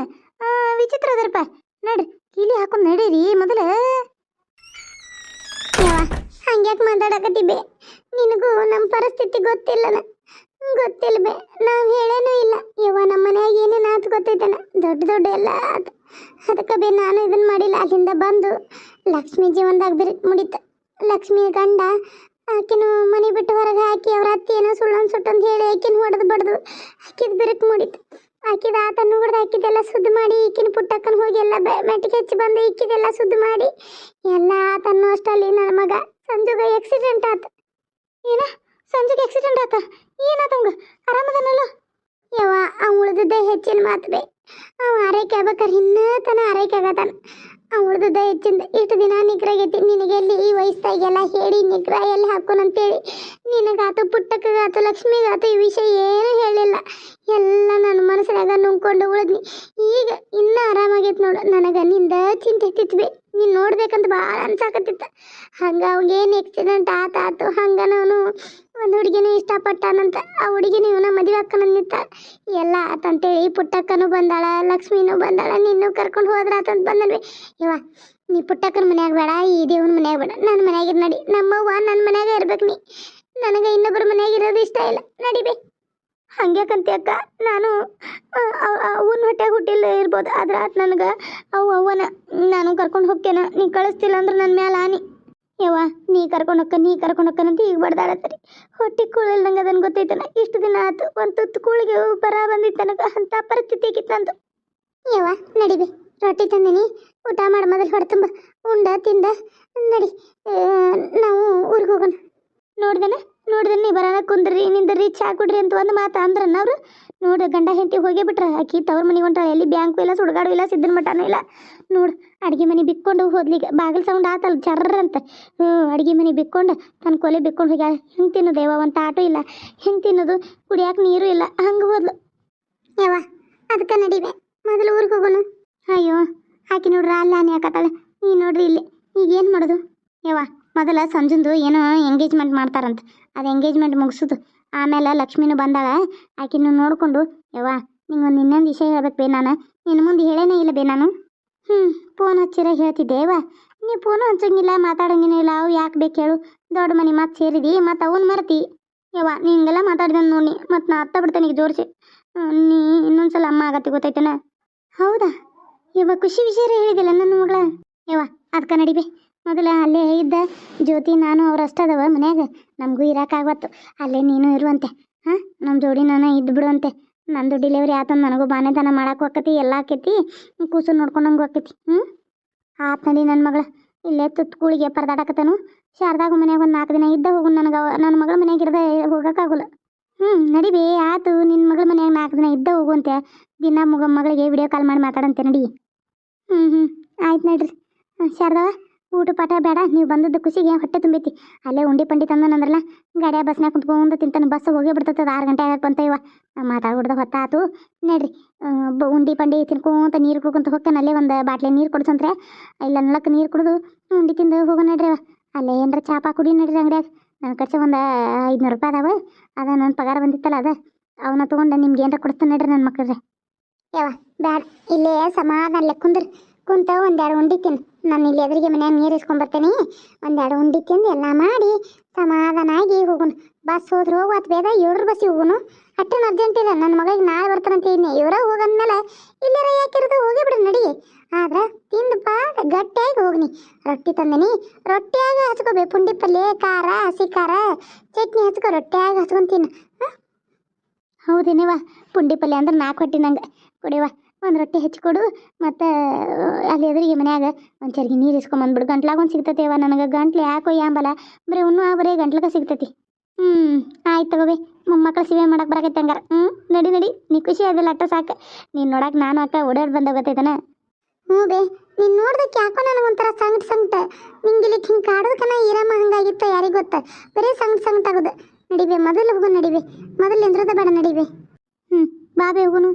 Speaker 1: ವಿಚಿತ್ರ ಅದರಪ್ಪ. ನಡ್ರಿ. ಕಿಲಿ ಹಾಕೊಂಡ್ ನಡೀರಿ ಮೊದಲ. ಹಂಗ್ಯಾಕೆ ಮಾತಾಡಕತ್ತಿಬೆ? ನಿನಗೂ ನಮ್ಮ ಪರಿಸ್ಥಿತಿ ಗೊತ್ತಿಲ್ಲನ? ಗೊತ್ತಿಲ್ಲ ಬೇ ನಾವು ಹೇಳೇನೂ ಇಲ್ಲ. ಯವ್ವ ನಮ್ಮ ಮನ್ಯಾಗ ಏನೇನು ಆತು ಗೊತ್ತೈತನ? ದೊಡ್ಡ ದೊಡ್ಡ ಎಲ್ಲ ಆತು. ಅದಕ್ಕೆ ಬೇ, ನಾನು ಇದನ್ನ ಮಾಡಿಲ್ಲ. ಅಲ್ಲಿಂದ ಬಂದು ಲಕ್ಷ್ಮಿ ಜೀವನದಾಗ ಬಿರಿ, ಮುಡಿತ. ಲಕ್ಷ್ಮಿ ಗಂಡ, ಆಕಿನ ಮನೆ ಬಿಟ್ಟು ಹೊರಗೆ ಹಾಕಿ ಅವ್ರ ಅತ್ತಿ ಏನೋ ಸುಳ್ಳೊಂದು ಸುಟ್ಟಂತ ಹೇಳಿ ಆಕಿನ ಹೊಡೆದು ಬಡ್ದು, ಆಕಿದ ಬಿರುಕು ಮುಡಿತು. ಆಕಿದ ಆತ ನೋಡ್ದ ಹಾಕಿದ್ದೆಲ್ಲ ಸುದ್ದು ಮಾಡಿ, ಈಕಿನ ಪುಟ್ಟಕ್ಕನ ಹೋಗಿ ಎಲ್ಲ ಮೆಟ್ಟಿಗೆ ಹಚ್ಚಿ ಬಂದು ಈಕಿದೆಲ್ಲ ಸುದ್ದು ಮಾಡಿ, ಎಲ್ಲ ಆತನ್ನು ಅಷ್ಟಲ್ಲಿ ನನ್ನ ಮಗ. ಸಂಜುಗ ಆಕ್ಸಿಡೆಂಟ್ ಆತ. ಏನ? ಸಂಜುಗೆ ಆಕ್ಸಿಡೆಂಟ್ ಆತ? ಏನ ಅವಂಗ? ಆರಾಮದನಲ್ಲ? ಯವ್ವ ಆ ಉಳಿದದ್ದೇ ಹೆಚ್ಚಿನ ಮಾತು ಬೇ. ಅವ ಆರೈಕೆ ಆಗ್ಬೇಕಾರೆ ಇನ್ನೂ ತನ ಆರೈಕೆ ಆಗತಾನ ಉಳ್ದದ್ದೇ ಹೆಚ್ಚಿಂದ ಇಷ್ಟು ದಿನ ನಿಗ್ರಾಗೈತಿ ನಿನಗೆ ಎಲ್ಲಿ ಈ ವಯಸ್ಸಾಗೆಲ್ಲ ಹೇಳಿ ನಿಗ್ರ ಎಲ್ಲಿ ಹಾಕೋನಂತೇಳಿ ನಿನಗಾತು ಪುಟ್ಟಕ್ಕಗಾತು, ಲಕ್ಷ್ಮಿಗಾತು ಈ ವಿಷಯ ಏನೂ ಹೇಳಿಲ್ಲ. ಎಲ್ಲ ನನ್ನ ಮನಸ್ಸಿನಾಗ ನುಂಗ್ಕೊಂಡು ಉಳಿದ್ನಿ. ಈಗ ಇನ್ನೂ ಆರಾಮಾಗೈತೆ ನೋಡು. ನನಗೆ ನಿಂದ ಚಿಂತೆ ಇರ್ತಿತ್ವಿ. ನೀನು ನೋಡ್ಬೇಕಂತ ಭಾಳ ಅನ್ಸಾಕತ್ತಿತ್ತ. ಹಂಗೆ ಅವಾಗೇನು ಆಕ್ಸಿಡೆಂಟ್ ಆತಾತು ಹಂಗೆ ನಾನು ಒಂದು ಹುಡುಗಿನೇ ಇಷ್ಟಪಟ್ಟಾನಂತ, ಆ ಹುಡುಗಿನ ಇವನ ಮದುವೆ ಅಕ್ಕನ ಎಲ್ಲ ಆತಂತೇಳಿ ಪುಟ್ಟಕ್ಕನೂ ಬಂದಾಳ, ಲಕ್ಷ್ಮಿನೂ ಬಂದಾಳ, ನಿನ್ನೂ ಕರ್ಕೊಂಡು ಹೋದ್ರ ಆತಂತ ಬಂದನ್ವಿ ಇವ ನೀ ಪುಟ್ಟಕ್ಕನ ಮನ್ಯಾಗ ಬೇಡ, ಈ ದೇವನ ಮನ್ಯಾಗ ಬೇಡ ನನ್ನ ಮನ್ಯಾಗ ನಡಿ, ನಮ್ಮವ್ವ ನನ್ನ ಮನ್ಯಾಗ ಇರ್ಬೇಕು ನೀ. ನನಗೆ ಇನ್ನೊಬ್ಬರ ಮನ್ಯಾಗ ಇರೋದು ಇಷ್ಟ ಇಲ್ಲ ನಡಿಬೇ ಹಂಗ್ಯಾಕಂತೆ ಅಕ್ಕ, ನಾನು ಅವನ ಹೊಟ್ಟೆಗೆ ಹುಟ್ಟಿಲ್ಲ ಇರ್ಬೋದು, ಆದ್ರೆ ಆತ ನನಗೆ, ಅವು ಅವ್ವನ, ನಾನು ಕರ್ಕೊಂಡು ಹೋಗ್ತೇನೆ, ನೀ ಕಳಿಸ್ತಿಲ್ಲ ಅಂದ್ರೆ ನನ್ನ ಮೇಲೆ ಆನಿ. ಯವ್ವ ನೀ ಕರ್ಕೊಂಡು ಹೋಕ್ಕ ನೀ ಕರ್ಕೊಂಡು ಅಂತ ಈಗ ಬಡ್ದಾಡತ್ರಿ ಹೊಟ್ಟೆ ಕೂಳಿಲ್ದಂಗೆ ಅದನ್ನು ಗೊತ್ತೈತನ ಇಷ್ಟು ದಿನ ಆತು ಒಂದು ತುತ್ತು ಕೂಳಿಗೆ ಬರ ಬಂದಿತ್ತು ನನಗೆ. ಅಂಥ ಪರಿಸ್ಥಿತಿ ಆಗಿತ್ತಂದು ಯವ್ವ ನಡಿಬೆ. ರೊಟ್ಟಿ ತಂದಿನಿ. ಊಟ ಮಾಡಿ ಮೊದಲು ಹೊಡೆ ತುಂಬ ಉಂಡ ತಿಂದ. ನಡಿ ನಾವು ಊರಿಗೆ ಹೋಗೋಣ. ನೋಡ್ದನ? ನೋಡ್ದನ ನೀ ಬರೋಣ ಕುಂದ್ರಿ ನಿಂದ ಚಾ ಕುಡ್ರಿ ಅಂತ ಒಂದು ಮಾತು ಅಂದ್ರನ್ನ ಅವ್ರು. ನೋಡು, ಗಂಡ ಹೆಂಡತಿ ಹೋಗೇ ಬಿಟ್ರೆ. ಆಕಿ ತವ್ರ ಮನೆಗೆ ಹೊಂಟಾಳ ಎಲ್ಲಿ ಬ್ಯಾಂಕು ಇಲ್ಲ, ಸುಡ್ಗಾಡು ಇಲ್ಲ ಸಿದ್ದನ ಮಠನೂ ಇಲ್ಲ. ನೋಡು, ಅಡುಗೆ ಮನೆ ಬಿಕ್ಕೊಂಡು ಹೋದ್ಲಿಗೆ ಬಾಗಿಲು ಸೌಂಡ್ ಆತಲ್ಲ ಜರ್ರ ಅಂತ. ಹ್ಞೂ ಅಡುಗೆ ಮನೆ ಬಿಕ್ಕೊಂಡು ತನ್ನ ಕೊಲೆ ಬಿಕ್ಕೊಂಡು ಹೋಗ್ಯಾ ಹೆಂಗೆ ತಿನ್ನೋದು ಯಾವ ಒಂದು ಆಟೋ ಇಲ್ಲ. ಹೆಂಗೆ ತಿನ್ನೋದು, ಕುಡಿಯೋಕೆ ನೀರು ಇಲ್ಲ. ಹಂಗೆ ಹೋದ್ಲು. ಯಾವ ಅದಕ್ಕೆ ನಡಿವೆ. ಮೊದಲು ಊರಿಗೆ ಹೋಗೋಣ. ಅಯ್ಯೋ, ಆಕಿ ನೋಡ್ರಿ ಅಲ್ಲಿ ನಾನು ಹಾಕತ್ತಾಳೆ. ನೀ ನೋಡ್ರಿ ಇಲ್ಲಿ. ಈಗ ಏನು ಮಾಡೋದು? ಯಾವ ಮೊದಲ ಸಂಜುಂದು ಏನೋ ಎಂಗೇಜ್ಮೆಂಟ್ ಮಾಡ್ತಾರಂತ. ಅದು ಎಂಗೇಜ್ಮೆಂಟ್ ಮುಗಿಸೋದು. ಆಮೇಲೆ ಲಕ್ಷ್ಮಿನೂ ಬಂದಾಳ. ಆಕಿನೂ ನೋಡಿಕೊಂಡು, ಯವ್ವ ನಿಂಗೊಂದು ಇನ್ನೊಂದು ವಿಷಯ ಹೇಳ್ಬೇಕು ಬೇ ನಾನು. ನಿನ್ನ ಮುಂದೆ ಹೇಳೇನೇ ಇಲ್ಲ ಬೇ ನಾನು. ಹ್ಞೂ ಫೋನ್ ಹಚ್ಚಿರ ಹೇಳ್ತಿದ್ದೆ, ಯವ್ವ. ನೀ ಫೋನು ಹಚ್ಚಂಗಿಲ್ಲ ಮಾತಾಡಂಗಿಲ್ಲ ಇಲ್ಲ, ಅವು ಯಾಕೆ ಬೇಕು ಹೇಳು ದೊಡ್ಡ ಮನೆ ಮತ್ತೆ ಸೇರಿದಿ ಮತ್ತು ಅವನು ಮರ್ತಿ ಯವ್ವ ನಿಂಗೆಲ್ಲ ಮಾತಾಡ್ದೆ ನೋಡಿ ಮತ್ತು ನಾ ಅತ್ತ ಬಿಡ್ತೇನೆ ಈಗ ಜೋರಿಸಿ. ನೀ ಇನ್ನೊಂದ್ಸಲ ಅಮ್ಮ ಆಗತ್ತೆ ಗೊತ್ತೈತೇನ? ಹೌದಾ? ಯವ್ವ, ಖುಷಿ ವಿಷಯ ಹೇಳಿದಿಲ್ಲ ನನ್ನ ಮಗಳ? ಯವ್ವ ಅದಕ್ಕೆ ನಡಿಬೆ ಮೊದಲ ಅಲ್ಲೇ ಇದ್ದ ಜ್ಯೋತಿ, ನಾನು ಅವ್ರು ಅಷ್ಟದವ ಮನ್ಯಾಗ. ನಮಗೂ ಇರೋಕ್ಕಾಗತ್ತು ಅಲ್ಲೇ ನೀನು ಇರುವಂತೆ. ಹಾಂ ನಮ್ಮ ಜೋಡಿ ನಾನು ಇದ್ದು ಬಿಡುವಂತೆ. ನಂದು ಡಿಲಿವರಿ ಆತಂದು ನನಗೂ ಬಾನೆತನ ಮಾಡಕ್ಕೆ ಹೋಕತಿ ಎಲ್ಲ ಆಕೈತಿ. ಕೂಸು ನೋಡ್ಕೊಂಡಂಗೆ ಹೋಕೈತಿ ಹ್ಞೂ ಆತ್ ನಡಿ ನನ್ನ ಮಗಳ. ಇಲ್ಲೇ ತುತ್ತುಗಳಿಗೆ ಪರದಾಡಕತ್ತನು. ಶಾರದಾಗ ಮನ್ಯಾಗ ಒಂದು ನಾಲ್ಕು ದಿನ ಇದ್ದ ಹೋಗು ನನಗೆ ನನ್ನ ಮಗಳ ಮನ್ಯಾಗ ಇರ್ದೆ ಹೋಗೋಕ್ಕಾಗಲ್ಲ. ಹ್ಞೂ ನಡಿಬೇ ಆತು ನಿನ್ನ ಮಗಳ ಮನ್ಯಾಗ ನಾಲ್ಕು ದಿನ ಇದ್ದ ಹೋಗುವಂತೆ. ದಿನ ಮಗ ಮಗಳಿಗೆ ವಿಡಿಯೋ ಕಾಲ್ ಮಾಡಿ ಮಾತಾಡಂತೆ ನಡಿ. ಹ್ಞೂ ಹ್ಞೂ ಆಯ್ತು ನಡ್ರಿ. ಶಾರದವ? ಊಟ ಪಾಠ ಬೇಡ, ನೀವು ಬಂದದ್ದು ಖುಷಿಗೆ ಹೊಟ್ಟೆ ತುಂಬೈತಿ. ಅಲ್ಲೇ ಉಂಡಿ ಪಂಡಿ ತಂದನಂದ್ರಲ್ಲ ಗಾಡಿಯ ಬಸ್ನಾಗ ಕುಂತ್ಕೊಂಡು ತಿಂತಾನೆ, ಬಸ್ ಹೋಗೇ ಬಿಡ್ತದ ಆರು ಗಂಟೆ ಆಗಕ್ಕೆ ಬಂತ ಇವ ಮಾತಾಡ್ಬಿಡ್ದ ಹೊತ್ತಾತು. ನೋಡ್ರಿ ಬ- ಉಂಡಿ ಪಂಡಿ ತಿನ್ಕೊಂತ ನೀರು ಕುಡ್ಕೊಂತ ಹೋಗ್ತಾನೆ, ಅಲ್ಲೇ ಒಂದು ಬಾಟ್ಲಿ ನೀರು ಕೊಡ್ಸಂತ್ರೆ ಇಲ್ಲ ನಳಕ್ಕೆ ನೀರು ಕುಡಿದು ಉಂಡಿ ತಿಂದು ಹೋಗೋ ನೋಡ್ರಿ ಅವ ಅಲ್ಲೇ ಏನರ ಚಾಪ ಕುಡಿ ನೋಡ್ರಿ ಅಂಗಡಿಯಾಗ. ನನ್ನ ಖರ್ಚು ಒಂದು ಐದುನೂರು ರೂಪಾಯಿ ಅದಾವ, ಅದ ನನ್ನ ಪಗಾರ ಬಂದಿತ್ತಲ್ಲ ಅದ ಅವನ್ನ ತೊಗೊಂಡು ನಿಮ್ಗೆ ಏನಾರ ಕೊಡ್ತಾನೆ ನೋಡ್ರಿ ನನ್ನ ಮಕ್ಕಳ್ರೆ ಯಾವ ಬ್ಯಾಡ, ಇಲ್ಲೇ ಸಮಾಧಾನ ಕುಂದ್ರಿ. ಕುಂತ ಒಂದೆರಡು ಉಂಡಿ ತಿನ್ನು ನಾನು ಇಲ್ಲಿ ಎದುರಿಗೆ ಮನ್ಯಾಗ ನೀರು ಇಸ್ಕೊಂಡ್ಬರ್ತೇನೆ ಒಂದೆರಡು ಉಂಡಿ ತಿಂದು ಎಲ್ಲ ಮಾಡಿ ಸಮಾಧಾನ ಆಗಿ ಹೋಗುನು. ಬಸ್ ಹೋದ್ರೆ ಹೋಗು ಬೇಡ ಏಳ್ರ ಬಸ್ಸಿಗೆ ಹೋಗುನು. ಅಟ್ಟೇನು ಅರ್ಜೆಂಟ್ ಇಲ್ಲ. ನನ್ನ ಮಗಳಿಗೆ ನಾಳೆ ಬರ್ತಾನಂತ ಇದ್ದೀನಿ ಇವರ ಹೋಗಂದ್ಮೇಲೆ ಇಲ್ಲರ ಯಾಕಿರೋದು ಹೋಗಿ ಬಿಡು ನಡಿ. ಆದ್ರೆ ತಿಂದು ಪಾ ಗಟ್ಟಿಯಾಗಿ ಹೋಗ್ನಿ. ರೊಟ್ಟಿ ತಂದಿನಿ. ರೊಟ್ಟಿಯಾಗ ಹಚ್ಕೋಬೇಕು ಪುಂಡಿ ಪಲ್ಯ, ಖಾರ, ಹಸಿ ಖಾರ, ಚಟ್ನಿ ಹಚ್ಕೊ ರೊಟ್ಟಿಯಾಗ ಹಚ್ಕೊಂಡು ತಿನ್ನು ಹಾಂ? ಹೌದೇನೇವ ಪುಂಡಿ ಅಂದ್ರೆ ನಾಲ್ಕು ಹೊಟ್ಟಿ ನಂಗೆ ಒಂದು ರೊಟ್ಟಿ ಹೆಚ್ಚಿಕೊಡು ಮತ್ತು ಅಲ್ಲಿ ಎದುರಿಗೆ ಮನ್ಯಾಗ ಒಂದು ಚರ್ಗಿ ನೀರು ಇಸ್ಕೊಂಬಂದ್ಬಿಡು ಗಂಟ್ಲಾಗ ಒಂದು ಸಿಗ್ತೈತೆವ ನನಗೆ. ಗಂಟ್ಲು ಯಾಕೋ ಯಾಂಬಲ್ಲ ಬರೀ ಉಣ್ಣು ಬರೀ ಗಂಟ್ಲಾಗ ಸಿಗ್ತತಿ. ಹ್ಞೂ ಆಯ್ತು ತಗೋಬಿ. ಮೊಮ್ಮಕ್ಳು ಸಿವೆ ಮಾಡಕ್ಕೆ ಬರಕೈತೆ ಹಂಗಾರೆ. ಹ್ಞೂ ನಡಿ ನಡಿ. ನೀ ಖುಷಿ ಅದಲ್ಲ ಅಟ್ಟ ಸಾಕು. ನೀನು ನೋಡಕ್ಕೆ ನಾನು ಅಕ್ಕ ಓಡಾಡಿ ಬಂದ ಗೊತ್ತೈತನ? ಹ್ಞೂ ಬೇ. ನೀನು ನೋಡ್ದಕ್ಕೆ ಯಾಕೋ ನನಗೊಂಥರ ಸಂಗಟ ಸಂಗಟ ನಿಂಗೆ ಇಲ್ಲಿ ಹಿಂಗೆ ಕಾಡೋದಕ್ಕನ ಈರಮ್ಮ ಹಂಗಾಗಿತ್ತು ಯಾರಿಗೆ ಗೊತ್ತ? ಬರೀ ಸಂಗಟ ಸಂಗಟ ಆಗೋದು. ನಡಿಬೆ ಮೊದಲು ಹೋಗು ನಡಿಬೆ ಮೊದಲು ಎಂದ್ರದ ಬೇಡ ನಡಿಬೆ ಹ್ಞೂ ಬಾಬೆ ಹೋಗುನು.